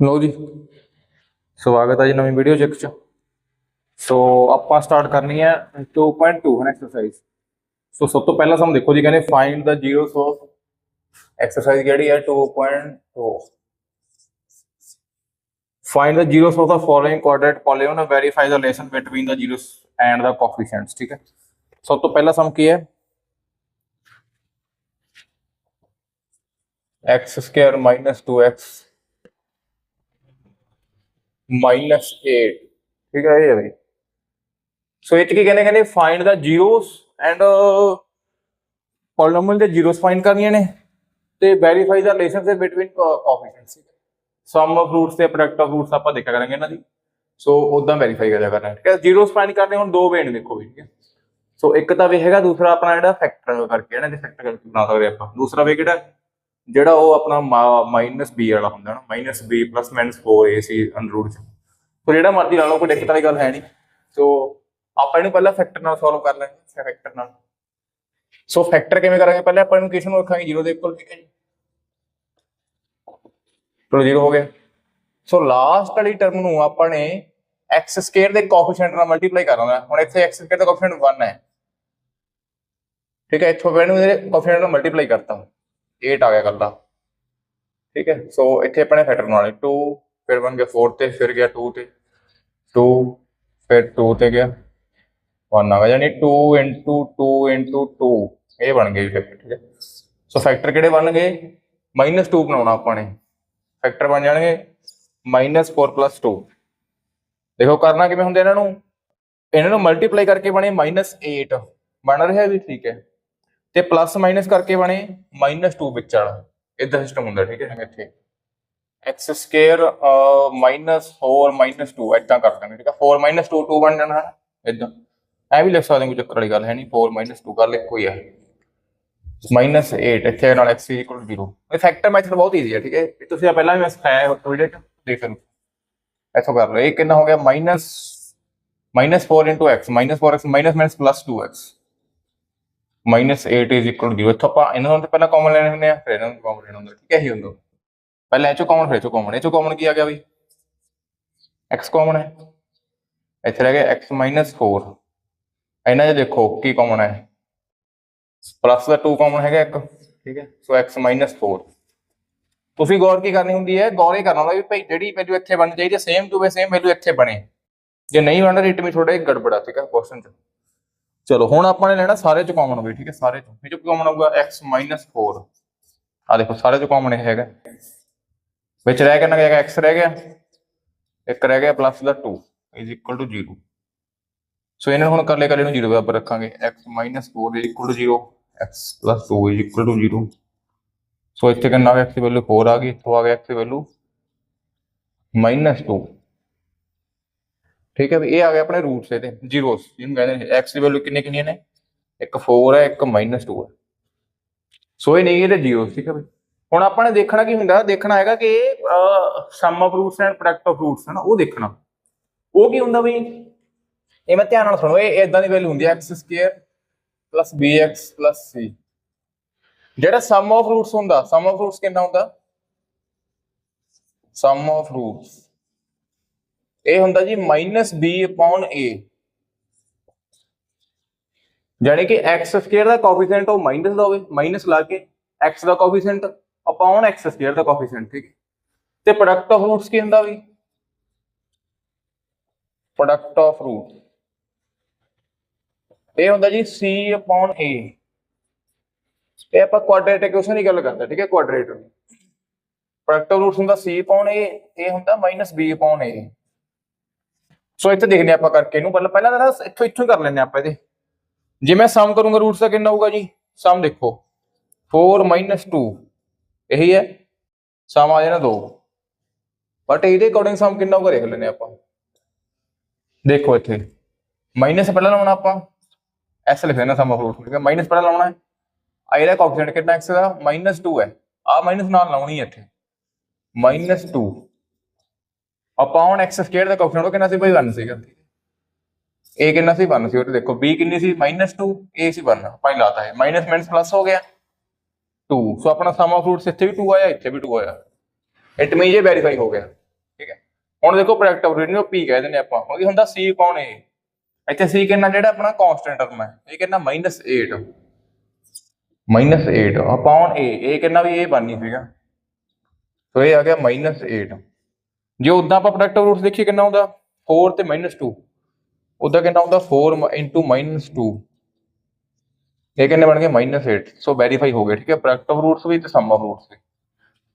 ਲਓ ਜੀ ਸਵਾਗਤ ਹੈ ਜੀ ਨਵੀਂ ਵੀਡੀਓ ਚ ਚ ਸੋ ਆਪਾਂ ਸਟਾਰਟ ਕਰਨੀ ਹੈ 2.2 ਹੈ ਐਕਸਰਸਾਈਜ਼ ਸੋ ਸਭ ਤੋਂ ਪਹਿਲਾਂ ਸਾਨੂੰ ਦੇਖੋ ਜੀ ਕਹਿੰਦੇ find the zeros of exercise ਕਿਹੜੀ ਹੈ 2.2 find the zeros of the following quadrant polynomial and verify the relation between the zeros and the coefficients ਠੀਕ ਹੈ ਸਭ ਤੋਂ ਪਹਿਲਾ ਸਮ ਕੀ ਹੈ x square minus 2x minus 8 ਠੀਕ ਹੈ ਇਹ ਹੈ ਬਈ। ਸੋ ਇਹ 'ਚ ਕੀ ਕਹਿੰਦੇ ਕਹਿੰਦੇ find the zeros and uh, ਦੇ zeros find ਕਰਨੀਆਂ ਨੇ ਤੇ verify the relationship between co- sum of roots ਤੇ ਪ੍ਰੋਡਕਟ ਆਫ ਰੂਟਸ ਆਪਾਂ ਦੇਖਿਆ ਕਰਾਂਗੇ ਇਹਨਾਂ ਦੀ। ਸੋ ਉਦਾਂ ਵੈਰੀਫਾਈ ਕਰਿਆ ਕਰਨਾ। ਠੀਕ ਹੈ ਜ਼ੀਰੋਸ ਫਾਈਂਡ ਕਰਨੇ ਹੁਣ ਦੋ ਵੇ ਦੇਖੋ ਵੀ ਠੀਕ ਹੈ। ਸੋ ਇੱਕ ਤਾਂ ਵੇ ਹੈਗਾ ਦੂਸਰਾ ਆਪਣਾ ਜਿਹੜਾ ਫੈਕਟਰ ਕਰਕੇ ਇਹਨਾਂ ਦੇ ਫੈਕਟਰ ਕਰਕੇ ਬਣਾ ਸਕਦੇ ਆਪਾਂ। ਦੂਸਰਾ ਵੇ ਕਿਹੜਾ ਜਿਹੜਾ ਉਹ ਆਪਣਾ ਮਾਈਨਸ b ਵਾਲਾ ਹੁੰਦਾ ਨਾ minus b plus minus 4ac under root ਚ। ਸੋ ਜਿਹੜਾ ਮਰਜ਼ੀ ਲਾ ਲਓ, ਕੋਈ ਦਿੱਕਤ ਵਾਲੀ ਗੱਲ ਹੈ ਨਹੀਂ। ਸੋ ਆਪਾਂ ਇਹਨੂੰ ਪਹਿਲਾਂ ਫੈਕਟਰ ਨਾਲ ਸੋਲਵ ਕਰ ਲਾਂਗੇ ਫੈਕਟਰ ਨਾਲ। ਸੋ ਫੈਕਟਰ ਕਿਵੇਂ ਕਰਾਂਗੇ? ਪਹਿਲਾਂ ਆਪਾਂ ਇਹਨੂੰ ਕਿਸ ਨੂੰ ਰੱਖਾਂਗੇ? 0 ਦੇ ਇਕੁਅਲ ਠੀਕ ਹੈ ਜੀ। ਚਲੋ 0 ਹੋ ਗਿਆ। ਸੋ ਲਾਸਟ ਵਾਲੀ ਟਰਮ ਨੂੰ ਆਪਾਂ ਨੇ x ਸਕੁਅਰ ਦੇ ਕੋਐਫੀਸ਼ੀਐਂਟ ਨਾਲ ਮਲਟੀਪਲਾਈ ਕਰਾਂਗੇ ਹੁਣ ਇੱਥੇ x ਸਕੁਅਰ ਦਾ ਕੋਐਫੀਸ਼ੀਐਂਟ 1 ਹੈ। ਠੀਕ ਹੈ, ਇੱਥੋਂ ਮੈਨੂੰ ਇਹਦੇ ਕੋਐਫੀਸ਼ੀਐਂਟ ਨਾਲ ਮਲਟੀਪਲਾਈ ਕਰਤਾ। 8 ਆ ਗਿਆ ਕੱਲਾ ਠੀਕ ਹੈ ਸੋ ਇੱਥੇ ਆਪਣੇ ਫੈਕਟਰ ਬਣਾਉਣੇ 2 ਫਿਰ ਬਣ ਗਿਆ 4 ਤੇ, ਫਿਰ ਗਿਆ 2 ਤੇ। 2 ਫਿਰ 2 ਤੇ ਗਿਆ। 1 ਆ ਗਿਆ, ਯਾਨੀ 2 2 2 ਇਹ ਬਣ ਗਏ ਫੈਕਟਰ ਠੀਕ ਹੈ। ਸੋ ਫੈਕਟਰ ਕਿਹੜੇ ਬਣ ਗਏ? -2 ਬਣਾਉਣਾ ਆਪਾਂ ਨੇ। ਫੈਕਟਰ ਬਣ ਜਾਣਗੇ -4 2 ਦੇਖੋ, ਕਰਨਾ ਕਿਵੇਂ ਹੁੰਦਾ ਇਹਨਾਂ ਨੂੰ? ਇਹਨਾਂ ਨੂੰ ਮਲਟੀਪਲਾਈ ਕਰਕੇ ਬਣੇ -8 ਬਣ ਰਿਹਾ ਵੀ ਠੀਕ ਹੈ। ਤੇ ਪਲੱਸ ਮਾਈਨਸ ਕਰਕੇ ਬਣੇ -2 ਵਿੱਚ ਵਾਲਾ। ਇਦਾਂ ਸਿਸਟਮ ਹੁੰਦਾ ਠੀਕ ਹੈ? ਇੱਥੇ x ਸਕੁਅਰ -4 2 ਇਦਾਂ ਕਰ ਦਾਂਗੇ ਠੀਕ ਹੈ? 4 2 2 ਬਣ ਜਾਣਾ ਇਦਾਂ। ਐ ਵੀ ਲਿਖ ਸਕਦੇ ਕੋਈ ਚੱਕਰ ਵਾਲੀ ਗੱਲ ਹੈ ਨਹੀਂ 4 2 ਕਰ ਲਿਖ ਕੋਈ ਹੈ ਮਾਈਨਸ 8 ਇੱਥੇ ਨਾਲ x 0 ਇਹ ਫੈਕਟਰ ਮੈਥਡ ਬਹੁਤ ਈਜ਼ੀ ਹੈ ਠੀਕ ਹੈ? ਇਹ ਤੁਸੀਂ ਪਹਿਲਾਂ ਵੀ ਮੈਂ ਸਿਖਾਇਆ ਹੈ ਵੀਡੀਓ ਚ ਦੇਖ ਲਓ। ਐਸਾ ਕਰ ਲਓ। ਇਹ ਕਿੰਨਾ ਹੋ ਗਿਆ? Minus minus 4 x minus 4x minus minus plus 2x minus 8 is equal 0 ਇੱਥੋਂ ਆਪਾਂ ਇਹਨਾਂ ਨੂੰ ਤਾਂ ਪਹਿਲਾਂ ਕਾਮਨ ਲੈਣੇ ਹੁੰਦੇ ਆ, ਫਿਰ ਇਹਨਾਂ ਨੂੰ ਕਾਮਨ ਲੈਣਾ ਹੁੰਦਾ। ਠੀਕ ਹੈ ਹੀ ਹੁੰਦਾ। ਪਹਿਲਾਂ ਇਹ ਚੋਂ ਕਾਮਨ ਫਿਰ ਇਹ ਚੋਂ ਕਾਮਨ ਇਹ ਚੋਂ ਕਾਮਨ ਕੀ ਆ ਗਿਆ ਬਈ? X ਕਾਮਨ ਹੈ। ਇੱਥੇ ਰਹਿ ਗਿਆ x 4 ਇਹਨਾਂ 'ਚ ਦੇਖੋ ਕੀ ਕਾਮਨ ਹੈ। ਪਲੱਸ ਦਾ 2 ਕਾਮਨ ਹੈਗਾ ਇੱਕ। ਠੀਕ ਹੈ। ਸੋ x 4 ਤੁਸੀਂ ਗੌਰ ਕੀ ਕਰਨੀ ਹੁੰਦੀ ਹੈ? ਗੌਰ ਇਹ ਕਰਨਾ ਹੁੰਦਾ ਵੀ ਭਾਈ ਜਿਹੜੀ ਵੈਲਿਊ ਇੱਥੇ ਬਣਨੀ ਚਾਹੀਦੀ ਹੈ ਸੇਮ ਟੂ ਸੇਮ ਵੈਲਿਊ ਇੱਥੇ ਬਣੇ। ਜੇ ਨਹੀਂ ਬਣਦਾ ਰਿਟ ਵੀ ਥੋੜਾ ਜਿਹਾ ਗੜਬੜਾ, ਠੀਕ ਹੈ ਕੁਐਸਚਨ ਚ। ਚਲੋ, ਹੁਣ ਆਪਾਂ ਨੇ ਲੈਣਾ ਸਾਰੇ ਚ ਕਾਮਨ ਹੋਵੇ ਠੀਕ ਹੈ, ਸਾਰੇ ਚੋਂ। ਇਹ ਚ ਕਾਮਨ ਹੋਊਗਾ x 4 ਆ ਦੇਖੋ, ਸਾਰੇ ਚ ਕਾਮਨ ਇਹ ਹੈਗਾ। ਵਿੱਚ ਰਹਿ ਕਿੰਨਾ ਗਿਆ x ਰਹਿ ਗਿਆ। ਇੱਕ ਰਹਿ ਗਿਆ ਪਲੱਸ ਦਾ 2 ਇਜ਼ ਇਕੁਅਲ ਟੂ 0 ਸੋ ਇਹਨਾਂ ਨੂੰ ਹੁਣ ਕਰ ਲੈ ਨੂੰ ਇਹਨੂੰ 0 ਬਰਾਬਰ ਰੱਖਾਂਗੇ। x 4 is equal to 0 x 2 is equal to 0 so ਇੱਥੇ ਕਿੰਨਾ ਆ ਗਿਆ x ਦੀ ਵੈਲਿਊ 4 ਆ ਗਈ, ਇੱਥੋਂ ਆ ਗਿਆ x ਦੀ ਵੈਲਿਊ -2 ਠੀਕ ਹੈ ਵੀ ਇਹ ਆ ਗਿਆ ਆਪਣੇ ਰੂਟਸ ਇਹਦੇ ਜ਼ੀਰੋਸ ਜਿਹਨੂੰ ਕਹਿੰਦੇ ਨੇ, x ਦੀ ਵੈਲਿਊ ਕਿੰਨੇ ਕਿੰਨੀਆਂ ਨੇ ਇੱਕ 4 ਹੈ, ਇੱਕ -2 ਹੈ। ਸੋ ਇਹ ਨਹੀਂ ਇਹਦੇ ਜ਼ੀਰੋਸ ਠੀਕ ਹੈ ਬਈ ਹੁਣ ਆਪਾਂ ਨੇ ਦੇਖਣਾ ਕੀ ਹੁੰਦਾ, ਦੇਖਣਾ ਹੈਗਾ ਕਿ sum of roots and product of roots ਹੈ ਨਾ ਉਹ ਦੇਖਣਾ। ਉਹ ਕੀ ਹੁੰਦਾ ਬਈ? ਇਹ ਮੈਂ ਧਿਆਨ ਨਾਲ ਸੁਣੋ, ਇਹ ਇਦਾਂ ਦੀ ਵੈਲਿਊ ਹੁੰਦੀ ਹੈ, x bx c ਜਿਹੜਾ ਸਮ ਆਫ ਰੂਟਸ ਹੁੰਦਾ ਸਮ ਆਫ ਰੂਟਸ ਕਿੰਨਾ ਹੁੰਦਾ? ਸਮ ਆਫ ਰੂਟਸ ਇਹ ਹੁੰਦਾ ਜੀ b a ਜਾਨੀ ਕਿ x ਸਕੁਅਰ ਦਾ ਕੋਐਫੀਸ਼ੀਐਂਟ ਉਹ ਮਾਈਨਸ ਦਾ ਹੋਵੇ ਮਾਈਨਸ ਲਾ ਕੇ x ਦਾ ਕੋਐਫੀਸ਼ੀਐਂਟ ਅਪਨ x ਸਕੁਅਰ ਦਾ ਕੋਐਫੀਸ਼ੀਐਂਟ ਠੀਕ ਹੈ। ਤੇ ਪ੍ਰੋਡਕਟ ਆਫ ਰੂਟਸ ਕੀ ਹੁੰਦਾ ਵੀ? ਪ੍ਰੋਡਕਟ ਆਫ ਰੂਟ ਇਹ ਹੁੰਦਾ ਜੀ c ਅਪਨ a ਇਹ ਆਪਾਂ ਕੁਆਡਰੇਟਿਕ ਕੁਐਸਚਨ ਦੀ ਗੱਲ ਕਰਦੇ, ਠੀਕ ਹੈ ਕੁਆਡਰੇਟਰ ਪ੍ਰੋਡਕਟ ਆਫ ਰੂਟਸ ਹੁੰਦਾ c ਅਪਨ a, ਇਹ ਹੁੰਦਾ -b ਅਪਨ a ਸੋ ਇੱਥੇ ਦੇਖਦੇ ਆਪਾਂ ਕਰਕੇ ਇਹਨੂੰ। ਪਹਿਲਾਂ ਪਹਿਲਾਂ ਤਾਂ ਇੱਥੋਂ ਇੱਥੋਂ ਹੀ ਕਰ ਲੈਂਦੇ ਆਪਾਂ ਇਹਦੇ। ਜੇ ਮੈਂ ਸਮ ਕਰੂੰਗਾ ਰੂਟਸ ਦਾ ਕਿੰਨਾ ਹੋਊਗਾ ਜੀ? ਸਮ ਦੇਖੋ। 4 2 ਇਹੀ ਹੈ। ਸਮ ਆ ਜਾਣਾ 2 ਬਟ ਇਹਦੇ ਅਕੋਰਡਿੰਗ ਸਮ ਕਿੰਨਾ ਹੋਊਗਾ ਦੇਖ ਲੈਂਦੇ ਆਪਾਂ। ਦੇਖੋ ਇੱਥੇ। ਮਾਈਨਸ ਪਹਿਲਾਂ ਲਾਉਣਾ ਆਪਾਂ। ਐਸ ਲਿਖ ਦੇਣਾ ਸਮ ਆਫ ਰੂਟਸ ਠੀਕ ਹੈ ਮਾਈਨਸ ਪਹਿਲਾਂ ਲਾਉਣਾ ਹੈ। ਆ ਇਹਦਾ ਕੋਐਫੀਸ਼ੀਐਂਟ ਕਿੰਨਾ ਐਕਸ ਦਾ? -2 ਹੈ। ਆ ਮਾਈਨਸ ਨਾਲ ਲਾਉਣੀ ਹੈ ਇੱਥੇ। -2 ਅਪਨ x ਸਕੁਅਰ ਦਾ ਕੋਐਫੀਸ਼ੀਐਂਟ ਉਹ ਕਿੰਨਾ ਸੀ ਬਈ 1 ਸੀਗਾ? A ਕਿੰਨਾ ਸੀ? 1 ਸੀ। ਉਹ ਦੇਖੋ, b ਕਿੰਨੀ ਸੀ? -2 a ਸੀ 1 ਆਪਾਂ ਹੀ ਲਾਤਾ ਹੈ ਮਾਈਨਸ ਮਾਈਨਸ ਪਲੱਸ ਹੋ ਗਿਆ। 2 ਸੋ ਆਪਣਾ ਸਮ ਆਫ ਰੂਟਸ ਇੱਥੇ ਵੀ 2 ਆਇਆ, ਇੱਥੇ ਵੀ 2 ਆਇਆ। ਇਟ ਮੀਨਸ ਇਹ ਵੈਰੀਫਾਈ ਹੋ ਗਿਆ। ਠੀਕ ਹੈ। ਹੁਣ ਦੇਖੋ ਪ੍ਰੋਡਕਟ ਆਫ ਰੂਟ ਨੂੰ p ਕਹਿ ਦਿੰਦੇ ਆਪਾਂ। ਉਹ ਕੀ ਹੁੰਦਾ? C ਪਾਉਣ a ਇੱਥੇ c ਕਿੰਨਾ? ਜਿਹੜਾ ਆਪਣਾ ਕਾਂਸਟੈਂਟ ਟਰਮ ਹੈ। ਇਹ ਕਿੰਨਾ? -8 -8 ਅਪਨ a ਇਹ ਕਿੰਨਾ? ਵੀ a ਬਣਨੀ ਸੀਗਾ। ਸੋ ਇਹ ਆ ਗਿਆ -8 ਜੇ ਉਦਾਂ ਆਪਾਂ ਪ੍ਰੋਡਕਟ ਆਫ ਰੂਟਸ ਦੇਖੀਏ ਕਿੰਨਾ ਹੁੰਦਾ 4 ਤੇ -2 ਉਦਾਂ ਕਿੰਨਾ ਹੁੰਦਾ 4 into -2 ਇਹ ਕਿੰਨੇ ਬਣ ਗਏ? -8 ਸੋ ਵੈਰੀਫਾਈ ਹੋ ਗਏ, ਠੀਕ ਹੈ? ਪ੍ਰੋਡਕਟ ਆਫ ਰੂਟਸ ਵੀ ਤੇ ਸਮ ਆਫ ਰੂਟਸ ਵੀ।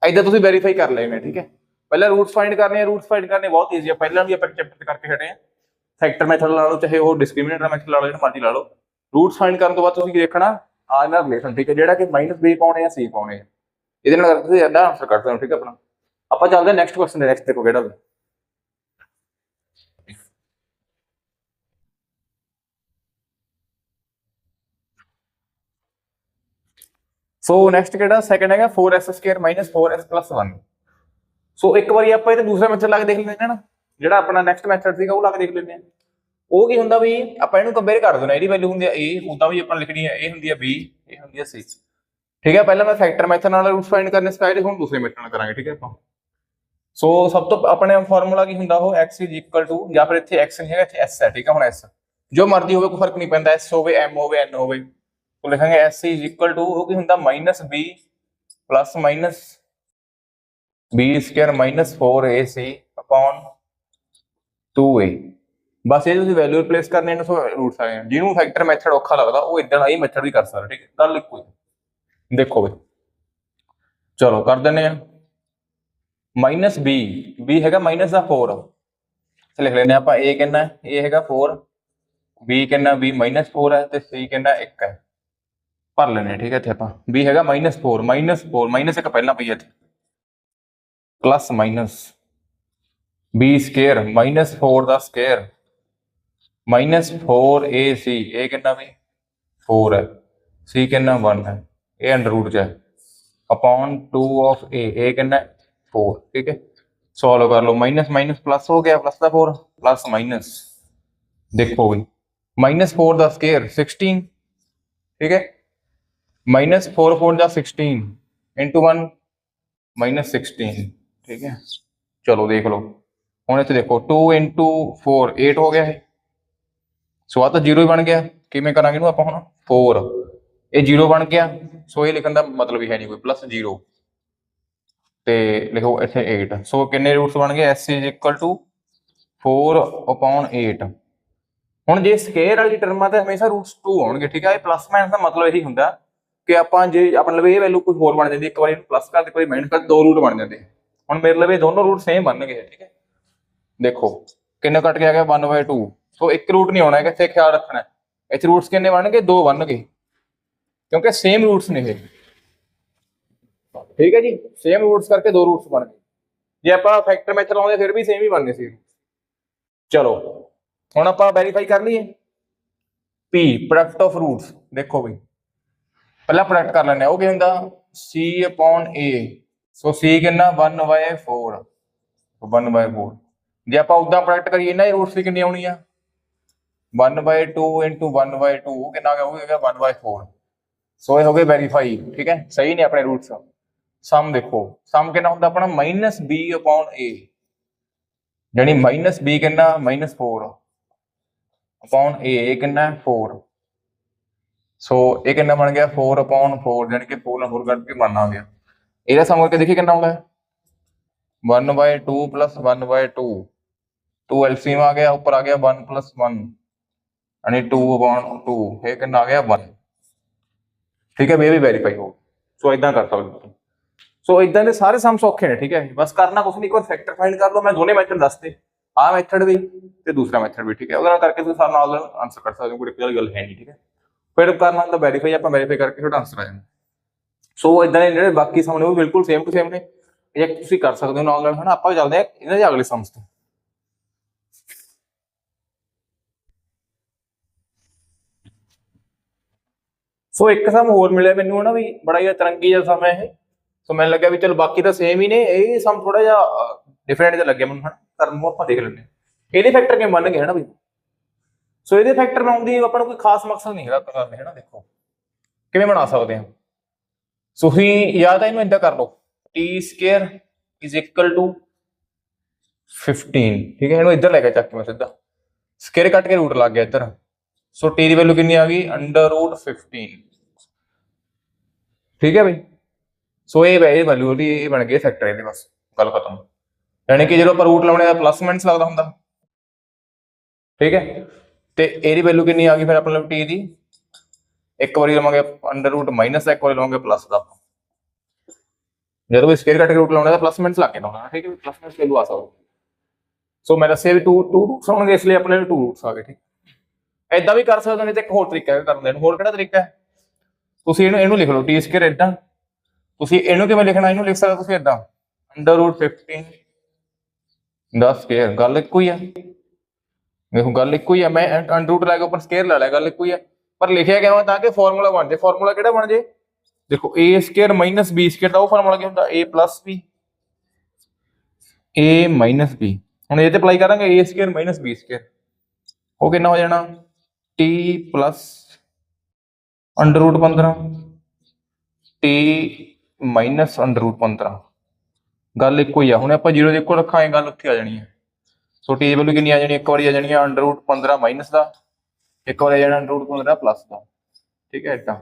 ਐਦਾਂ ਤੁਸੀਂ ਵੈਰੀਫਾਈ ਕਰ ਲੈਣੇ, ਠੀਕ ਹੈ? ਪਹਿਲਾਂ ਰੂਟਸ ਫਾਈਂਡ ਕਰਨੇ ਆ ਰੂਟਸ ਫਾਈਂਡ ਕਰਨੇ ਬਹੁਤ ਈਜ਼ੀ ਆ। ਪਹਿਲਾਂ ਵੀ ਆਪਾਂ ਚੈਪਟਰ ਕਰਕੇ ਹਟੇ ਆ। ਫੈਕਟਰ ਮੈਥਡ ਲਾ ਲਓ, ਚਾਹੇ ਉਹ ਡਿਸਕ੍ਰਿਮੀਨੇਟਰ ਮੈਥਡ ਲਾ ਲਓ, ਜਿਹੜਾ ਮਰਜ਼ੀ ਲਾ ਲਓ। ਰੂਟਸ ਫਾਈਂਡ ਕਰਨ ਤੋਂ ਬਾਅਦ ਤੁਸੀਂ ਦੇਖਣਾ? ਆ ਇਹਨਾਂ ਰਿਲੇਸ਼ਨ ਠੀਕ ਹੈ? ਜਿਹੜਾ ਕਿ -b ਪਾਉਣੇ ਆ, c ਪਾਉਣੇ ਆ। ਇਹਦੇ ਨਾਲ ਕਰਕੇ ਤੁਸੀਂ ਅੱਧਾ ਆਨਸਰ ਕੱਢ ਸਕਦੇ ਹੋ, ਠੀਕ ਹੈ ਆਪਣਾ? ਆਪਾਂ ਚੱਲਦੇ ਹਾਂ ਨੈਕਸਟ ਕੁਐਸਚਨ ਦੇ ਨੈਕਸਟ ਦੇਖੋ ਕਿਹੜਾ ਵਾ। ਸੋ ਨੈਕਸਟ ਕਿਹੜਾ? ਸੈਕੰਡ ਹੈਗਾ 4s 4s 1 ਸੋ ਇੱਕ ਵਾਰੀ ਆਪਾਂ ਇਹਦੇ ਦੂਸਰਾ ਮੈਥਡ ਲਾ ਕੇ ਦੇਖ ਲੈਂਦੇ ਹਾਂ ਨਾ। ਜਿਹੜਾ ਆਪਣਾ ਨੈਕਸਟ ਮੈਥਡ ਸੀਗਾ, ਉਹ ਲਾ ਕੇ ਦੇਖ ਲੈਂਦੇ ਹਾਂ। ਉਹ ਕੀ ਹੁੰਦਾ ਵੀ ਆਪਾਂ ਇਹਨੂੰ ਕੰਪੇਅਰ ਕਰ ਦਿੰਦੇ ਇਹਦੀ ਵੈਲਿਊ ਹੁੰਦੀ ਆ a ਉਦਾਂ ਵੀ ਆਪਾਂ ਲਿਖਣੀ ਹੈ ਇਹ ਹੁੰਦੀ ਹੈ b ਇਹ ਹੁੰਦੀ ਹੈ c ਠੀਕ ਹੈ, ਪਹਿਲਾਂ ਮੈਂ ਫੈਕਟਰ ਮੈਥਡ ਨਾਲ ਰੂਟਸ ਫਾਈਂਡ ਕਰਨੇ ਸਿਖਾਏ ਹੁਣ ਦੂਸਰੇ ਮੈਥਡ ਨਾਲ ਕਰਾਂਗੇ, ਠੀਕ ਹੈ ਆਪਾਂ। ਸੋ ਸਭ ਤੋਂ ਆਪਣੇ ਫਾਰਮੂਲਾ ਕੀ ਹੁੰਦਾ? ਉਹ x ਟੂ ਜਾਂ ਫਿਰ ਇੱਥੇ x ਨਹੀਂ ਹੈਗਾ, ਇੱਥੇ s ਹੈ, ਠੀਕ ਹੈ? ਹੁਣ s ਜੋ ਮਰਜ਼ੀ ਹੋਵੇ, ਕੋਈ ਫ਼ਰਕ ਨਹੀਂ ਪੈਂਦਾ, s ਹੋਵੇ, m ਹੋਵੇ, n ਹੋਵੇ। ਉਹ ਲਿਖਾਂਗੇ s ਟੂ ਉਹ ਕੀ ਹੁੰਦਾ? -b plus minus b square minus 4ac upon 2a ਬਸ ਇਹ ਤੁਸੀਂ ਵੈਲਿਊ ਰਿਪਲੇਸ ਕਰਨੇ ਨੇ ਸੋ ਰੂਟ ਆ ਜਿਹਨੂੰ ਫੈਕਟਰ ਮੈਥਡ ਔਖਾ ਲੱਗਦਾ, ਉਹ ਇਦਾਂ ਦਾ ਹੀ ਮੈਥਡ ਵੀ ਕਰ ਸਕਦਾ, ਠੀਕ ਹੈ? ਗੱਲ ਇੱਕੋ ਹੀ ਦੇਖੋ ਵੀ। ਚਲੋ, ਕਰ ਦਿੰਨੇ ਆ b b ਹੈਗਾ ਮਾਈਨਸ ਦਾ 4 ਤੇ ਲਿਖ ਲੈਨੇ ਆਪਾਂ a ਕਿੰਨਾ ਹੈ? A ਹੈਗਾ 4 b ਕਿੰਨਾ, b ਮਾਈਨਸ 4 ਹੈ ਤੇ c ਕਿੰਨਾ 1 ਹੈ। ਭਰ ਲੈਨੇ ਠੀਕ ਹੈ ਇੱਥੇ ਆਪਾਂ। B ਹੈਗਾ ਮਾਈਨਸ 4 ਮਾਈਨਸ 4 ਮਾਈਨਸ ਇੱਕ ਪਹਿਲਾਂ ਪਈ ਹੈ ਇੱਥੇ। Plus minus b square minus 4 ਦਾ ਸਕੁਅਰ ਮਾਈਨਸ 4ac ਇਹ ਕਿੰਨਾ ਵੀ? 4 ਹੈ। C ਕਿੰਨਾ? 1 ਹੈ। ਇਹ ਅੰਡਰ ਰੂਟ ਚ ਹੈ। ਅਪਨ 2 ਆਫ a ਇਹ ਕਿੰਨਾ 4 ਠੀਕ ਹੈ। ਸੋਲਵ ਕਰ ਲਓ। ਮਾਈਨਸ ਮਾਈਨਸ ਪਲੱਸ ਹੋ ਗਿਆ। ਪਲੱਸ ਦਾ 4 ਪਲੱਸ ਮਾਈਨਸ ਦੇਖੋ ਵੀ 4 ਦਾ ਸਕੁਅਰ 16 ਠੀਕ ਹੈ। 4 4 ਦਾ 16 1 16 ਠੀਕ ਹੈ। ਚਲੋ ਦੇਖ ਲਓ। ਹੁਣ ਇੱਥੇ ਦੇਖੋ 2 into 4 8 ਹੋ ਗਿਆ ਇਹ। ਸੋ ਆ ਤਾਂ 0 ਹੀ ਬਣ ਗਿਆ। ਕਿਵੇਂ ਕਰਾਂਗੇ ਇਹਨੂੰ ਆਪਾਂ ਹੁਣ? 4 ਇਹ 0 ਬਣ ਗਿਆ। ਸੋ ਇਹ ਲਿਖਣ ਦਾ ਮਤਲਬ ਹੀ ਹੈ ਨਹੀਂ ਕੋਈ। ਪਲੱਸ 0 ਤੇ ਲਿਖੋ ਇੱਥੇ 8 ਸੋ ਕਿੰਨੇ ਰੂਟਸ ਬਣ ਗਏ? S 4 upon 8 ਹੁਣ ਜੇ ਸਕੇਅਰ ਵਾਲੀ ਟਰਮਾਂ ਤੇ ਹਮੇਸ਼ਾ ਰੂਟਸ 2 ਆਉਣਗੇ, ਠੀਕ ਹੈ ਇਹ ਪਲੱਸ ਮਾਈਨਸ ਦਾ ਮਤਲਬ ਇਹੀ ਹੁੰਦਾ ਕਿ ਆਪਾਂ ਜੇ ਆਪਣੇ ਲਵੇ ਇਹ ਵੈਲੂ ਕੋਈ ਹੋਰ ਬਣ ਜਾਂਦੀ, ਇੱਕ ਵਾਰੀ ਇਹਨੂੰ ਪਲੱਸ ਕਰ ਦੇ ਕੋਈ ਮਾਈਨਸ ਕਰ ਦੋ ਰੂਟ ਬਣ ਜਾਂਦੇ। ਹੁਣ ਮੇਰੇ ਲਵੇ ਦੋਨੋਂ ਰੂਟ ਸੇਮ ਬਣਨਗੇ, ਠੀਕ ਹੈ ਦੇਖੋ, ਕਿੰਨੇ ਕੱਟ ਕੇ ਆ ਗਿਆ? 1/2 ਸੋ ਇੱਕ ਰੂਟ ਨਹੀਂ ਆਉਣਾ ਹੈਗਾ, ਇੱਥੇ ਖਿਆਲ ਰੱਖਣਾ। ਇੱਥੇ ਰੂਟਸ ਕਿੰਨੇ ਬਣਨਗੇ? ਦੋ ਬਣਨਗੇ। ਕਿਉਂਕਿ ਸੇਮ ਰੂਟਸ ਨੇ ਇਹ। ਠੀਕ ਹੈ ਜੀ? ਸੇਮ ਰੂਟਸ ਕਰਕੇ ਦੋ ਰੂਟਸ ਬਣ ਗਏ। ਜੇ ਆਪਾਂ ਫੈਕਟਰ ਮੈਥਡ ਲਾਉਂਦੇ, ਫਿਰ ਵੀ ਸੇਮ ਹੀ ਬਣਨੇ ਸੀ। ਚਲੋ, ਹੁਣ ਆਪਾਂ ਵੈਰੀਫਾਈ ਕਰ ਲਈਏ। P ਪ੍ਰੋਡਕਟ ਆਫ ਰੂਟਸ ਦੇਖੋ ਵੀ। ਪਹਿਲਾਂ ਪ੍ਰੋਡਕਟ ਕਰ ਲੈਣੇ ਉਹ ਕੀ ਹੁੰਦਾ? C a ਸੋ c ਕਿੰਨਾ? 1/4 1/4 ਜੇ ਆਪਾਂ ਉਦਾਂ ਪ੍ਰੋਡਕਟ ਕਰੀਏ, ਇਹਨਾਂ ਦੇ ਰੂਟਸ ਵੀ ਕਿੰਨੀ ਆਉਣੀ ਆ 1/2 into 1/2 ਕਿੰਨਾ ਆ ਗਿਆ? 1/4 ਸੋ ਇਹ ਹੋ ਗਏ ਵੈਰੀਫਾਈ ਠੀਕ ਹੈ? ਸਹੀ ਨੇ ਆਪਣੇ ਰੂਟਸ ਸਮ ਦੇਖੋ ਸਮ ਕਿੰਨਾ ਹੁੰਦਾ? ਆਪਣਾ -b a ਜਾਨੀ -b ਕਿੰਨਾ? -4 upon a ਇਹ ਕਿੰਨਾ? 4 ਸੋ ਇਹ ਕਿੰਨਾ ਬਣ ਗਿਆ? 4 upon 4 ਜਾਨੀ ਕਿ 4 ਨਾਲ 4 ਕੱਟ ਕੇ ਬਣਨਾ ਆ ਗਿਆ। ਇਹਦਾ ਸਮ ਕਰਕੇ ਦੇਖੀਏ ਕਿੰਨਾ ਆਉਂਦਾ ਹੈ 1/2 1/2 2 LCM ਆ ਗਿਆ, ਉੱਪਰ ਆ ਗਿਆ 1 1 ਯਾਨੀ 2 upon 2 ਇਹ ਕਿੰਨਾ ਆ ਗਿਆ? 1 ਠੀਕ ਹੈ, ਵੀ ਇਹ ਵੀ ਵੈਰੀਫਾਈ ਹੋ ਸੋ ਇਦਾਂ ਕਰ ਸਕਦੇ ਹੋ। ਸੋ ਇਦਾਂ ਦੇ ਸਾਰੇ ਸਮ ਸੌਖੇ ਨੇ, ਠੀਕ ਹੈ ਬਸ ਕਰਨਾ ਕੁਝ ਨਹੀਂ ਵਾਰ ਫੈਕਟਰ ਫਾਈਂਡ ਕਰ ਲਓ, ਮੈਂ ਦੋਨੇ ਮੈਥਡ ਦੱਸਤੇ। ਆਹ ਮੈਥਡ ਵੀ ਤੇ ਦੂਸਰਾ ਮੈਥਡ ਵੀ, ਠੀਕ ਹੈ? ਉਹਦੇ ਨਾਲ ਕਰਕੇ ਤੁਸੀਂ ਸਾਰੇ ਨਾਲ ਆਨਸਰ ਕਰ ਸਕਦੇ ਹੋ, ਕੋਈ ਦਿੱਕਤ ਗੱਲ ਹੈ ਨਹੀਂ ਠੀਕ ਹੈ? ਫਿਰ ਕਰਨਾ ਤਾਂ ਵੈਰੀਫਾਈ ਆਪਾਂ ਵੈਰੀਫਾਈ ਕਰਕੇ ਤੁਹਾਡਾ ਆਨਸਰ ਆ ਜਾਣਾ ਸੋ ਇਦਾਂ ਦੇ ਜਿਹੜੇ ਬਾਕੀ ਸਮ ਨੇ, ਉਹ ਬਿਲਕੁਲ ਸੇਮ ਟੂ ਸੇਮ ਨੇ। ਇਹ ਤੁਸੀਂ ਕਰ ਸਕਦੇ ਹੋ ਨਾਲ ਨਾਲ, ਹਨਾ? ਆਪਾਂ ਚੱਲਦੇ ਆ ਇਹਨਾਂ ਦੇ ਅਗਲੇ ਸਮਸ ਤੇ। ਸੋ ਇੱਕ ਸਮ ਹੋਰ ਮਿਲਿਆ ਮੈਨੂੰ, ਹਨਾ ਵੀ ਬੜਾ ਹੀ ਤਰੰਗੀ ਜਿਹਾ ਸਮ ਹੈ ਇਹ। ਸੋ ਮੈਨੂੰ ਲੱਗਿਆ ਵੀ ਚਲ ਬਾਕੀ ਤਾਂ ਸੇਮ ਹੀ ਨੇ, ਇਹ ਸਮ ਥੋੜਾ ਜਿਹਾ ਡਿਫਰੈਂਟ ਜਿਹਾ ਲੱਗਿਆ ਮੈਨੂੰ, ਹਨਾ? ਕਰਨ ਨੂੰ ਆਪਾਂ ਦੇਖ ਲੈਂਦੇ ਹਾਂ। ਇਹਦੇ ਫੈਕਟਰ ਕਿਵੇਂ ਬਣ ਹਨਾ ਵੀ ਸੋ ਇਹਦੇ ਫੈਕਟਰ ਬਣਾਉਣ ਦੀ ਆਪਾਂ ਨੂੰ ਕੋਈ ਖਾਸ ਮਕਸਦ ਨਹੀਂ ਹੈਗਾ ਕਰਨੇ ਹਨਾ, ਦੇਖੋ। ਕਿਵੇਂ ਬਣਾ ਸਕਦੇ ਹਾਂ? ਸੋ ਹੀ ਜਾਂ ਤਾਂ ਇਹਨੂੰ ਇੰਦਾ ਕਰ ਲਓ। T square is equal to 15 ਠੀਕ ਹੈ? ਇਹਨੂੰ ਇੱਧਰ ਲੈ ਕੇ ਚੱਕ ਕੇ ਮੈਂ ਸਿੱਧਾ। ਸਕੁਅਰ ਕੱਟ ਕੇ ਰੂਟ ਲੱਗ ਗਿਆ ਇੱਧਰ। ਸੋ t ਦੀ ਵੈਲਿਊ ਕਿੰਨੀ ਆ ਗਈ? ਅੰਡਰ ਰੂਟ 15 ਠੀਕ ਹੈ ਬਈ? ਸੋ ਇਹ ਇਹ ਵੈਲਿਊ ਦੀ ਇਹ ਬਣ ਗਈ ਫੈਕਟਰ ਇਹਦੇ ਬਸ, ਗੱਲ ਖਤਮ। ਯਾਨੀ ਕਿ ਜਦੋਂ ਆਪਾਂ ਰੂਟ ਲਾਉਣੇ ਦਾ ਪਲੱਸ ਮਾਈਨਸ ਲੱਗਦਾ ਹੁੰਦਾ। ਠੀਕ ਹੈ? ਤੇ ਇਹਦੀ ਵੈਲਿਊ ਕਿੰਨੀ ਆ ਗਈ ਫਿਰ ਆਪਣੇ t ਦੀ? ਇੱਕ ਵਾਰੀ ਲਵਾਂਗੇ ਅੰਡਰ ਰੂਟ ਮਾਈਨਸ ਇੱਕ ਵਾਰੀ ਲਵਾਂਗੇ ਪਲੱਸ ਦਾ। ਜਦੋਂ ਵੀ ਸਕੁਅਰ ਕੱਟ ਕੇ ਰੂਟ ਲਾਉਣਾ ਤਾਂ ਪਲੱਸ ਮਾਈਨਸ ਲਾ ਕੇ ਲਾਉਣਾ ਠੀਕ ਹੈ ਪਲੱਸ ਮਾਈਨਸ ਵੈਲਿਊ ਆ ਸਕਦਾ। ਸੋ ਮੈਂ ਦੱਸਿਆ ਵੀ 2 2 ਰੂਟਸ ਹੋਣਗੇ, ਇਸ ਲਈ ਆਪਣੇ 2 ਰੂਟਸ ਆ ਗਏ, ਠੀਕ। ਐਦਾਂ ਵੀ ਕਰ ਸਕਦੇ ਨੇ ਤੇ ਇੱਕ ਹੋਰ ਤਰੀਕਾ ਹੈ ਕਰਨ ਦਾ ਹੋਰ ਕਿਹੜਾ ਤਰੀਕਾ ਹੈ? ਤੁਸੀਂ ਇਹਨੂੰ ਇਹਨੂੰ ਲਿਖ ਲਓ, t ਸਕੁਅਰ ਇਦਾਂ ਤੁਸੀਂ ਇਹਨੂੰ ਕਿਵੇਂ ਲਿਖਣਾ, ਇਹਨੂੰ ਲਿਖ ਸਕਦੇ ਹੋ ਤੁਸੀਂ ਇਦਾਂ ਅੰਡਰ ਰੂਟ 15 ਦਾ ਸਕੁਅਰ ਗੱਲ ਇੱਕੋ ਹੀ ਆ। ਦੇਖੋ, ਗੱਲ ਇੱਕੋ ਹੀ ਆ। ਮੈਂ ਅੰਡਰ ਰੂਟ ਲੈ ਕੇ ਉੱਪਰ ਸਕੁਅਰ ਲੈ ਲਿਆ, ਗੱਲ ਇੱਕੋ ਹੀ ਆ। ਪਰ ਲਿਖਿਆ ਗਿਆ ਵਾ ਤਾਂ ਕਿ ਫਾਰਮੂਲਾ ਬਣ ਜਾਏ। ਫਾਰਮੂਲਾ ਕਿਹੜਾ ਬਣ ਜਾਏ? ਦੇਖੋ, a ਸਕੁਅਰ b ਸਕੁਅਰ ਦਾ ਉਹ ਫਾਰਮੂਲਾ ਕੀ ਹੁੰਦਾ? A b a b ਹੁਣ ਇਹ ਤੇ ਅਪਲਾਈ ਕਰਾਂਗੇ, a ਸਕੁਅਰ b ਸਕੁਅਰ ਉਹ ਕਿੰਨਾ ਹੋ ਜਾਣਾ? T under root 15 t minus under root 15 ਗੱਲ ਇੱਕੋ ਹੀ ਆ, ਹੁਣ ਆਪਾਂ 0 ਦੇ ਇੱਕੋ ਰੱਖਾਂਗੇ, ਗੱਲ ਉੱਥੇ ਆ ਜਾਣੀ ਹੈ। ਸੋ ਟੀ ਵੈਲਿਊ ਕਿੰਨੀ ਆ ਜਾਣੀ ਇੱਕ ਵਾਰੀ ਆ ਜਾਣੀ ਹੈ ਅੰਡਰ ਰੂਟ 15 ਮਾਈਨਸ ਦਾ, ਇੱਕ ਵਾਰੀ ਆ ਜਾਣਾ ਅੰਡਰ ਰੂਟ 15 ਪਲੱਸ ਦਾ। ਠੀਕ ਹੈ ਇਦਾਂ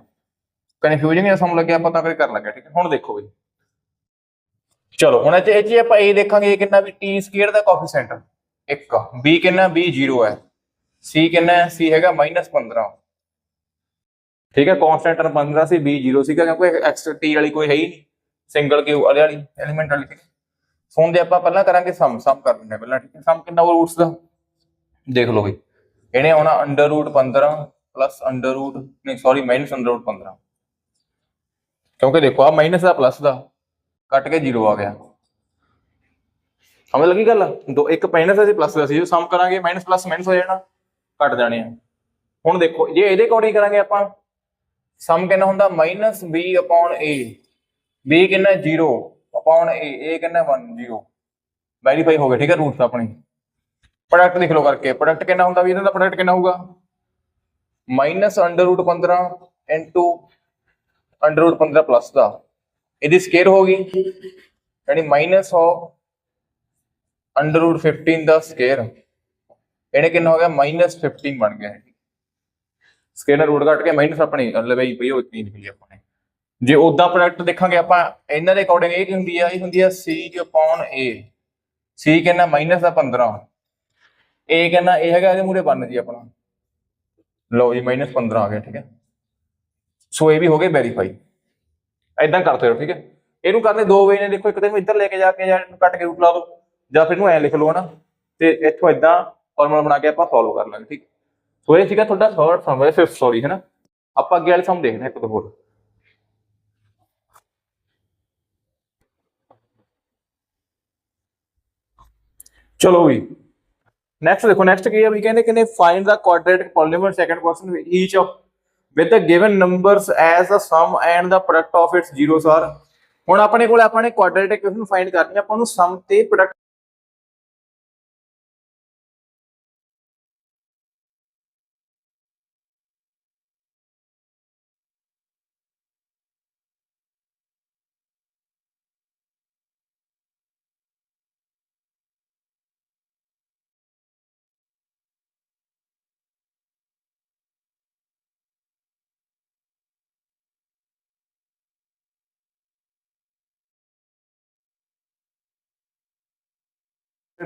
ਕਨਫਿਊਜ਼ਨ ਹੀ ਸਮ ਲੱਗਿਆ ਤਾਂ ਕਰ ਕਰਨ ਲੱਗਿਆ ਠੀਕ ਹੈ। ਹੁਣ ਦੇਖੋ ਬਈ। ਚਲੋ, ਹੁਣ ਇਹ 'ਚ- ਆਪਾਂ ਇਹ ਦੇਖਾਂਗੇ, a ਕਿੰਨਾ ਵੀ t ਸਕੁਅਰ ਦਾ ਕੋਐਫੀਸ਼ੀਐਂਟ 1 b ਕਿੰਨਾ? B 0 ਹੈ। C ਕਿੰਨਾ ਹੈ? C ਹੈਗਾ -15 ਠੀਕ ਹੈ ਕਨਸਟੈਂਟ 15 ਸੀ, b 0 ਸੀਗਾ, ਕਿਉਂਕਿ x t ਵਾਲੀ ਕੋਈ ਹੈ ਹੀ ਨਹੀਂ ਸਿੰਗਲ ਕਿਊ ਵਾਲੀ ਵਾਲੀ ਐਲੀਮੈਂਟ ਵਾਲੀ ਠੀਕ ਹੈ ਸੋਨ ਦੇ ਆਪਾਂ ਪਹਿਲਾਂ ਕਰਾਂਗੇ ਸਮ ਸਮ ਕਰ ਲੈਂਦੇ ਪਹਿਲਾਂ, ਠੀਕ ਹੈ। ਸਮ ਕਿੰਨਾ ਉਹ ਰੂਟਸ ਦਾ? ਦੇਖ ਲਓ ਬਈ, ਇਹਨੇ ਆਉਣਾ under root 15 plus under root ਨਹੀਂ ਸੌਰੀ ਮਾਈਨਸ ਅੰਡਰ ਰੂਟ 15 ਕਿਉਂਕਿ ਦੇਖੋ ਆ ਮਾਈਨਸ ਦਾ ਪਲੱਸ ਦਾ, ਕੱਟ ਕੇ 0 ਆ ਗਿਆ। ਸਮਝ ਲੱਗੀ ਗੱਲ? ਦੋ, ਇੱਕ ਮਾਈਨਸ ਦਾ ਸੀ ਪਲੱਸ ਦਾ ਸੀ ਜੋ ਸਮ ਕਰਾਂਗੇ ਮਾਈਨਸ ਪਲੱਸ ਮਾਈਨਸ ਹੋ ਜਾਣਾ ਕੱਟ ਜਾਣੇ ਆ। ਹੁਣ ਦੇਖੋ, ਜੇ ਇਹਦੇ ਅਕੋਰਡਿੰਗ ਕਰਾਂਗੇ ਆਪਾਂ ਸਮ ਕਿੰਨਾ ਹੁੰਦਾ? Minus b upon a b ਕਿੰਨਾ? 0 ਅਪਨ a a ਕਿੰਨਾ? 1 0 ਵੈਰੀਫਾਈ ਹੋ ਗਿਆ, ਠੀਕ ਹੈ? ਰੂਟਸ ਆਪਣੀ। ਪ੍ਰੋਡਕਟ ਲਿਖ ਲਓ ਕਰਕੇ। ਪ੍ਰੋਡਕਟ ਕਿੰਨਾ ਹੁੰਦਾ ਵੀ ਇਹਨਾਂ ਦਾ ਪ੍ਰੋਡਕਟ ਕਿੰਨਾ ਹੋਊਗਾ? Minus under root 15 into under root 15 plus ਦਾ। ਇਹਦੀ ਸਕੇਅਰ ਹੋ ਗਈ। ਯਾਨੀ ਮਾਈਨਸ ਆਫ ਅੰਡਰ ਰੂਟ 15 ਦਾ ਸਕੇਅਰ ਇਹਨੇ ਕਿੰਨਾ ਹੋ ਗਿਆ? ਮਾਈਨਸ 15 ਬਣ ਗਿਆ। ਸਕੇਲਰ ਰੂਟ ਕੱਟ ਕੇ ਮਾਈਨਸ ਆਪਣੀ ਲਵਾਈ ਪਈ ਉਹ ਇਤਨੀ ਨਿਕਲੀ ਆਪਾਂ ਨੇ ਜੇ ਉਦਾਂ ਪ੍ਰੋਡਕਟ ਦੇਖਾਂਗੇ ਆਪਾਂ, ਇਹਨਾਂ ਦੇ ਅਕੋਰਡਿੰਗ ਇਹ ਕੀ ਹੁੰਦੀ ਆ, ਇਹ ਹੁੰਦੀ ਆ c ਅਪਨ a c ਕਿੰਨਾ ਮਾਈਨਸ ਦਾ 15 a ਕਿੰਨਾ ਇਹ ਹੈਗਾ, ਇਹਦੇ ਮੂਰੇ ਬਣ ਜੀ ਆਪਣਾ। ਲਓ ਜੀ ਮਾਈਨਸ 15 ਆ ਗਿਆ, ਠੀਕ ਹੈ। ਸੋ ਇਹ ਵੀ ਹੋ ਗਏ ਵੈਰੀਫਾਈ ਐਦਾਂ ਕਰਦੇ ਰਹੋ, ਠੀਕ ਹੈ। ਇਹਨੂੰ ਕਰਨੇ ਦੋ ਵੇ ਨੇ, ਦੇਖੋ, ਇੱਕ ਤਾਂ ਇਹਨੂੰ ਇੱਧਰ ਲੈ ਕੇ ਜਾ ਕੇ ਜਾਂ ਇਹਨੂੰ ਕੱਟ ਕੇ ਰੂਟ ਲਾ ਦਿਓ, ਜਾਂ ਫਿਰ ਇਹਨੂੰ ਐ ਲਿਖ ਲਓ, ਹਨਾ। ਤੇ ਇੱਥੋਂ ਐਦਾਂ ਫਾਰਮੂਲਾ ਬਣਾ ਕੇ ਆਪਾਂ ਸੋਲਵ ਕਰ ਲਾਂਗੇ, ਠੀਕ ਹੈ। ਸੋ ਇਹ ਸੀਗਾ ਤੁਹਾਡਾ ਥਰਡ ਸਮ ਹੈ ਫਿਫਥ ਸੌਰੀ ਹੈ ਨਾ ਆਪਾਂ ਅੱਗੇ ਵਾਲੇ ਸਮ ਦੇਖਦੇ ਹਾਂ ਇੱਕ ਦੋ ਹੋਰ। ਚਲੋ ਵੀ। ਨੈਕਸਟ ਦੇਖੋ ਨੈਕਸਟ ਕੀ ਹੈ ਵੀ ਕਹਿੰਦੇ ਕਿ find the quadratic polynomial second question each of with the given numbers as the sum and the product of its zeros are ਹੁਣ ਆਪਣੇ ਕੋਲ ਆਪਾਂ ਨੇ ਕੁਆਡ੍ਰੇਟਿਕ ਇਕੁਏਸ਼ਨ ਫਾਈਂਡ ਕਰਨੀ ਆਪਾਂ ਨੂੰ ਸਮ ਤੇ product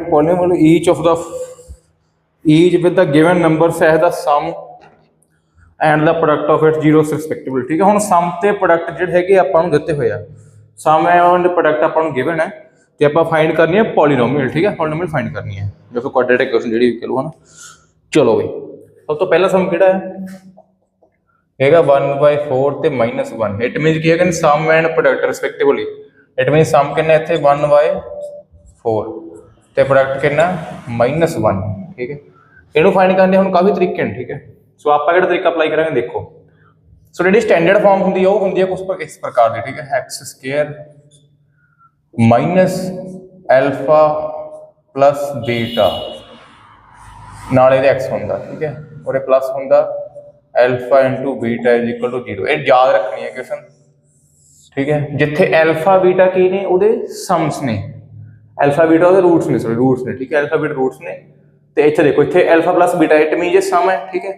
polynomial each of the each with the given numbers as the sum and the product of its zeros respectively, ਠੀਕ ਹੈ? ਹੁਣ ਸਮ ਤੇ ਪ੍ਰੋਡਕਟ ਜਿਹੜੇ ਹੈਗੇ ਆਪਾਂ ਨੂੰ ਦਿੱਤੇ ਹੋਏ ਆ। ਸਮ ਐਂਡ ਪ੍ਰੋਡਕਟ ਆਪਾਂ ਨੂੰ ਗਿਵਨ ਹੈ, ਤੇ ਆਪਾਂ ਫਾਈਂਡ ਕਰਨੀ ਹੈ ਪੋਲੀਨੋਮੀਅਲ ਠੀਕ ਹੈ? ਪੋਲੀਨੋਮੀਅਲ ਫਾਈਂਡ ਕਰਨੀ ਹੈ। ਜੋ ਫਿਰ ਇਕੁਏਸ਼ਨ ਜਿਹੜੀ ਵੀ ਕਹੋ ਹਨਾ। ਚਲੋ ਬਈ, ਸਭ ਤੋਂ ਪਹਿਲਾ ਸਮ ਕਿਹੜਾ ਹੈ? ਹੈਗਾ 1/4 ਤੇ -1 ਇਟ ਮੀਨਸ ਕੀ ਹੈ? Sum and product respectively it means sum ਕਿੰਨਾ ਇੱਥੇ? 1/4 ਤੇ ਪ੍ਰੋਡਕਟ ਕਿੰਨਾ? -1 ਠੀਕ ਹੈ? ਇਹਨੂੰ ਫਾਈਂਡ ਕਰਨ ਦੇ ਹੁਣ ਕਾਫੀ ਤਰੀਕੇ ਨੇ, ਠੀਕ ਹੈ? ਸੋ ਆਪਾਂ ਕਿਹੜਾ ਤਰੀਕਾ ਅਪਲਾਈ ਕਰਾਂਗੇ? ਦੇਖੋ। ਸੋ ਜਿਹੜੀ ਸਟੈਂਡਰਡ ਫਾਰਮ ਹੁੰਦੀ ਹੈ ਉਹ ਹੁੰਦੀ ਹੈ ਕੁਝ ਇਸ ਪ੍ਰਕਾਰ ਦੀ, ਠੀਕ ਹੈ? X square minus alpha plus beta ਨਾਲ ਇਹਦੇ x ਹੁੰਦਾ, ਠੀਕ ਹੈ? ਔਰ ਇਹ ਪਲੱਸ ਹੁੰਦਾ alpha beta is equal to 0 ਇਹ ਯਾਦ ਰੱਖਣੀ ਹੈ ਕਿਸਨ ਠੀਕ ਹੈ? ਜਿੱਥੇ ਐਲਫਾ ਬੀਟਾ ਕੀ ਨੇ, ਉਹਦੇ ਸਮਸ ਨੇ। ਅਲਫਾ ਬੀਟਾ ਉਹਦੇ ਰੂਟਸ ਨੇ ਸੋਰੀ ਰੂਟਸ ਨੇ, ਠੀਕ ਹੈ ਅਲਫਾ ਬੀਟਾ ਰੂਟਸ ਨੇ। ਤੇ ਇੱਥੇ ਦੇਖੋ, ਇੱਥੇ alpha plus beta it means sum ਹੈ, ਠੀਕ ਹੈ।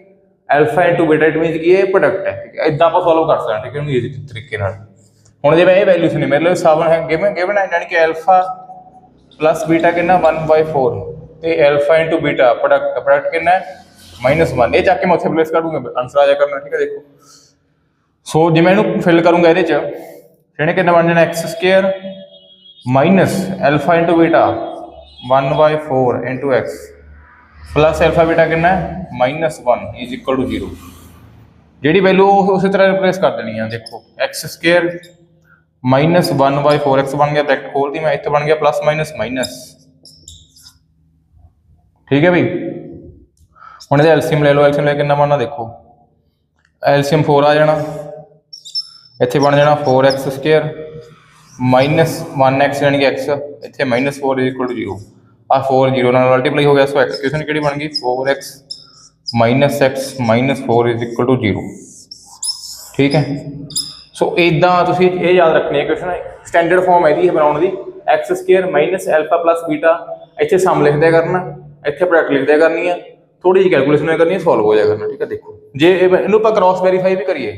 Alpha into beta it means ਕੀ ਹੈ ਪ੍ਰੋਡਕਟ ਹੈ, ਠੀਕ ਹੈ। ਇਦਾਂ ਆਪਾਂ ਸੋਲਵ ਕਰ ਸਕਦੇ ਹਾਂ, ਠੀਕ ਹੈ, ਇਹਨੂੰ ਈਜ਼ੀ ਤਰੀਕੇ ਨਾਲ। ਹੁਣ ਜੇ ਮੈਂ ਇਹ ਵੈਲਿਊਸ ਨੇ ਮੇਰੇ ਲਈ 7 ਹੈ ਗਿਵਨ ਗਿਵਨ ਹੈ ਯਾਨੀ ਕਿ ਅਲਫਾ ਪਲੱਸ ਬੀਟਾ ਕਿੰਨਾ 1/4 ਤੇ alpha into beta product product ਕਿੰਨਾ ਹੈ? -1 ਇਹ ਚੱਕ ਕੇ ਮੈਂ ਉੱਥੇ ਪਲੇਸ ਕਰ ਦੂੰਗਾ ਆਨਸਰ ਆ ਜਾ ਕਰਨਾ, ਠੀਕ ਹੈ, ਦੇਖੋ। ਸੋ ਜੇ ਮੈਂ ਇਹਨੂੰ ਫਿਲ ਕਰੂੰਗਾ ਇਹਦੇ ਚ, ਇਹਨੇ ਕਿੰਨਾ ਬਣ ਜਾਣਾ x square minus alpha into beta 1/4 into x. Plus alpha beta ਕਿੰਨਾ ਹੈ? -1 ਇਜ਼ ਇਕੁਅਲ ਟੂ 0 ਜਿਹੜੀ ਵੈਲਿਊ ਉਸੇ ਤਰ੍ਹਾਂ ਰਿਪਲੇਸ ਕਰ ਦੇਣੀ ਆ, ਦੇਖੋ, x ਸਕੁਅਰ ਮਾਈਨਸ 1/4 x ਬਣ ਗਿਆ ਬ੍ਰੈਕਟ ਖੋਲਦੀ ਮੈਂ ਇੱਥੇ ਬਣ ਗਿਆ ਪਲੱਸ ਮਾਈਨਸ ਮਾਈਨਸ ਠੀਕ ਹੈ ਬਈ? ਹੁਣ ਇਹਦਾ ਐਲਸੀਐਮ ਲੈ ਲਓ ਐਲਸੀਐਮ ਲੈ ਕੇ ਕਿੰਨਾ ਬਣਨਾ ਦੇਖੋ। ਐਲਸੀਐਮ 4 ਆ ਜਾਣਾ। ਇੱਥੇ ਬਣ ਜਾਣਾ 4x ਸਕੁਅਰ ਮਾਈਨਸ 1x ਯਾਨੀ ਕਿ x, ਇੱਥੇ ਮਾਈਨਸ 4 0 ਆ 4 0 ਨਾਲ ਮਲਟੀਪਲਾਈ ਹੋ ਗਿਆ, ਸੋ ਐਕਸਪ੍ਰੈਸ਼ਨ ਕਿਹੜੀ ਬਣ ਗਈ? 4x ਮਾਈਨਸ x ਮਾਈਨਸ 4 0 ਠੀਕ ਹੈ? ਸੋ ਇਦਾਂ ਤੁਸੀਂ ਇਹ ਯਾਦ ਰੱਖਣੀ ਹੈ ਕੁਐਸਚਨ ਸਟੈਂਡਰਡ ਫਾਰਮ ਹੈ ਇਹਦੀ ਬਣਾਉਣ ਦੀ। x square minus alpha plus beta ਇੱਥੇ ਸਮ ਲਿਖ ਦਿਆ ਕਰਨਾ, ਇੱਥੇ ਪ੍ਰੋਡਕਟ ਲਿਖ ਦਿਆ ਕਰਨੀ ਆ ਥੋੜੀ ਜਿਹੀ ਕੈਲਕੂਲੇਸ਼ਨ ਕਰਨੀ ਹੈ ਸੋਲਵ ਹੋ ਜਾਇਆ ਕਰਨਾ, ਠੀਕ ਹੈ? ਦੇਖੋ। ਜੇ ਇਹਨੂੰ ਆਪਾਂ ਕ੍ਰਾਸ ਵੈਰੀਫਾਈ ਵੀ ਕਰੀਏ।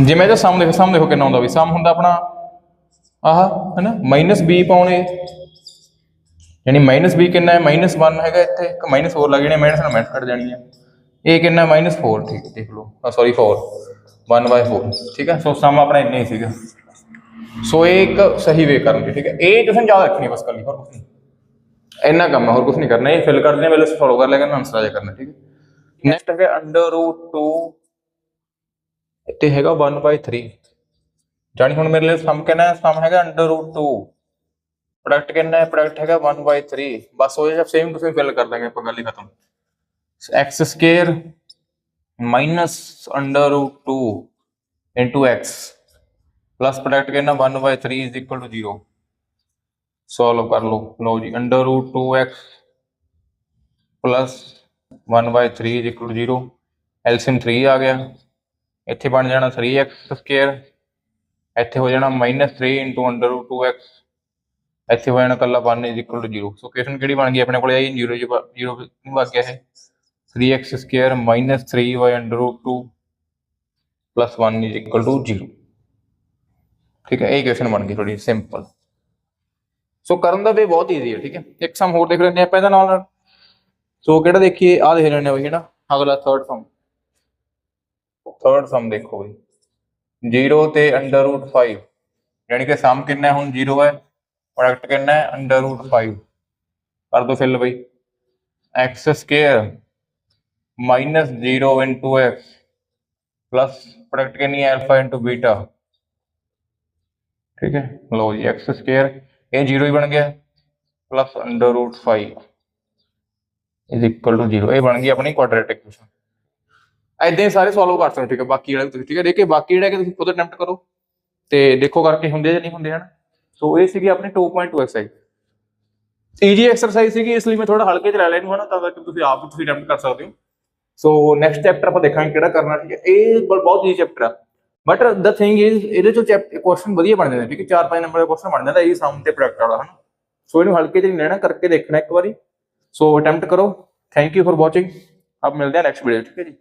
ਜਿਵੇਂ ਇਹਦਾ ਸਮ ਦੇਖੋ ਸਮ ਦੇਖੋ ਕਿੰਨਾ ਹੁੰਦਾ ਵੀ ਸਮ ਹੁੰਦਾ ਆਪਣਾ ਆਹ ਹੈਨਾ? -b ਪਾਉਣੇ। ਯਾਨੀ -b ਕਿੰਨਾ ਹੈ? -1 ਹੈਗਾ ਇੱਥੇ। ਇੱਕ -4 ਲੱਗ ਜਾਣੀ ਮਾਈਨਸ ਨਾਲ ਮਾਈਨਸ ਕੱਟ ਜਾਣੀ ਹੈ। ਇਹ ਕਿੰਨਾ -4 ਠੀਕ ਹੈ, ਦੇਖ ਲਓ। ਸੌਰੀ 4 1/4 ਠੀਕ ਹੈ? ਸੋ ਸਮ ਆਪਣਾ ਇੰਨਾ ਹੀ ਸੀਗਾ। ਸੋ ਇਹ ਇੱਕ ਸਹੀ ਵੇ ਕਰਨ ਦੀ ਠੀਕ ਹੈ? ਇਹ ਤੁਸੀਂ ਯਾਦ ਰੱਖਣੀ ਬਸ ਕੱਲੀ ਹੋਰ ਕੁਝ ਨਹੀਂ। ਇੰਨਾ ਕੰਮ ਹੈ ਹੋਰ ਕੁਝ ਨਹੀਂ ਕਰਨਾ। ਇਹ ਫਿਲ ਕਰ ਦੇਣਾ ਪਹਿਲੇ ਫੋਲੋ ਕਰ ਲਿਆ ਕਰਨਾ ਆਨਸਰ ਆ ਜਾ ਕਰਨਾ ਠੀਕ ਹੈ? ਨੈਕਸਟ ਹੈ ਅੰਡਰ ਰੂਟ 2 ਇੱਥੇ ਹੈਗਾ 1/3 ਜਾਨੀ ਹੁਣ ਮੇਰੇ ਲਈ ਸਮ ਕਿੰਨਾ ਹੈ? ਸਮ ਹੈਗਾ ਅੰਡਰ ਰੂਟ 2 ਪ੍ਰੋਡਕਟ ਕਿੰਨਾ ਹੈ? ਪ੍ਰੋਡਕਟ ਹੈਗਾ 1/3 ਬਸ ਉਹ ਜਿਹਾ ਸੇਮ ਤੁਸੀਂ ਫਿਲ ਕਰ ਦਾਂਗੇ ਆਪਾਂ, ਗੱਲ ਹੀ ਖਤਮ। X square minus under root 2 into x plus product ਕਿੰਨਾ? 1/3 ਇਜ਼ ਇਕੁਅਲ ਟੂ 0 ਸੋਲਵ ਕਰ ਲਓ। ਲਓ ਜੀ under root 2x plus 1/3 is equal to 0 LCM 3 ਆ ਗਿਆ। ਇੱਥੇ ਬਣ ਜਾਣਾ 3x ਸਕੁਅਰ ਇੱਥੇ ਹੋ ਜਾਣਾ -3 ਇਨਟੂ ਅੰਡਰ ਰੂਟ 2x ਇੱਥੇ ਹੋ ਜਾਣਾ ਕੱਲਾ 1 0 ਸੋ ਕੁਐਸਚਨ ਕਿਹੜੀ ਬਣ ਗਈ ਆਪਣੇ ਕੋਲੇ? ਆਈ 0 0 ਨੂੰ ਆ ਗਿਆ ਹੈ 3x square -3y under root 2 plus 1 is equal to 0 ਠੀਕ ਹੈ, ਇਹ ਕੁਐਸਚਨ ਬਣ ਗਈ ਥੋੜੀ ਸਿੰਪਲ ਸੋ ਕਰਨ ਦਾ ਵੇ ਬਹੁਤ ਈਜ਼ੀ ਹੈ, ਠੀਕ ਹੈ। ਇੱਕ ਸਮ ਹੋਰ ਦੇਖ ਲੈਂਦੇ ਆਪਾਂ ਇਹਦਾ ਨਾਲ। ਨਾਲ ਸੋ ਕਿਹੜਾ ਦੇਖੀਏ? ਆ ਦੇਖ ਲੈਂਦੇ ਹਾਂ ਬਈ ਜਿਹੜਾ। ਅਗਲਾ ਥਰਡ ਸਮ ਥਰਡ ਸਮ ਦੇਖੋ ਬਈ 0 ਤੇ ਅੰਡਰ ਰੂਟ 5 ਯਾਨੀ ਕਿ ਸਮ ਕਿੰਨਾ ਹੈ ਹੁਣ 0 ਹੈ ਪ੍ਰੋਡਕਟ ਕਿੰਨਾ ਹੈ ਅੰਡਰ ਰੂਟ 5 ਕਰ ਦੋ ਫਿਲ ਬਈ x square minus 0 into x plus product ਕਿੰਨੀ ਹੈ ਅਲਫਾ ਇਨਟੂ ਬੀਟਾ ਠੀਕ ਹੈ ਲਓ ਜੀ x ਸਕੁਅਰ ਇਹ 0 ਹੀ ਬਣ ਗਿਆ plus under root 5 is equal to 0 ਇਹ ਬਣ ਗਈ ਆਪਣੀ ਕੁਆਡਰੇਟਿਕ ਇਕੁਏਸ਼ਨ ਐਦਾਂ ਹੀ ਸਾਰੇ ਸੋਲਵ ਕਰ ਸਕਦੇ ਹੋ, ਠੀਕ ਹੈ? ਬਾਕੀ ਜਿਹੜੇ ਤੁਸੀਂ ਠੀਕ ਹੈ? ਦੇਖੇ ਬਾਕੀ ਜਿਹੜਾ ਕਿ ਤੁਸੀਂ ਖੁਦ ਅਟੈਂਪਟ ਕਰੋ ਤੇ ਦੇਖੋ ਕਰਕੇ ਹੁੰਦੇ ਜਾਂ ਨਹੀਂ ਹੁੰਦੇ ਹਨ? ਸੋ ਇਹ ਸੀਗੀ ਆਪਣੀ 2.2 ਐਕਸਰਸਾਈਜ਼ ਈਜੀ ਐਕਸਰਸਾਈਜ਼ ਸੀਗੀ ਇਸ ਲਈ ਮੈਂ ਥੋੜਾ ਹਲਕੇ ਚ ਲੈ ਲਿਆ ਇਹਨੂੰ ਹਨਾ ਤਾਂ ਕਿ ਤੁਸੀਂ ਆਪ ਤੁਸੀਂ ਅਟੈਂਪਟ ਕਰ ਸਕਦੇ ਹੋ। ਸੋ ਨੈਕਸਟ ਚੈਪਟਰ ਆਪਾਂ ਦੇਖਾਂਗੇ ਕਿਹੜਾ ਕਰਨਾ ਠੀਕ ਹੈ? ਇਹ ਬਹੁਤ ਈਜੀ ਚੈਪਟਰ ਆ। ਬਟ ਦ ਥਿੰਗ ਇਜ਼ ਇਹਦੇ ਚੋਂ ਚੈਪਟਰ ਕੁਐਸਚਨ ਵਧੀਆ ਬਣ ਜਾਂਦੇ ਨੇ ਠੀਕ ਹੈ? 4-5 ਨੰਬਰ ਦਾ ਕੁਐਸਚਨ ਬਣ ਜਾਂਦਾ ਇਹ ਸਮ ਤੇ ਪ੍ਰੋਡਕਟ ਵਾਲਾ ਹਨਾ? ਸੋ ਇਹਨੂੰ ਹਲਕੇ ਚ ਨਹੀਂ ਲੈਣਾ ਕਰਕੇ ਦੇਖਣਾ ਇੱਕ ਵਾਰੀ। ਸੋ ਅਟੈਂਪਟ ਕਰੋ। ਥੈਂਕ ਯੂ ਫॉर ਵਾਚਿੰਗ ਆਪ ਮਿਲਦੇ ਹਾਂ ਨੈਕਸਟ ਵੀਡੀਓ ਠੀਕ ਹੈ ਜੀ?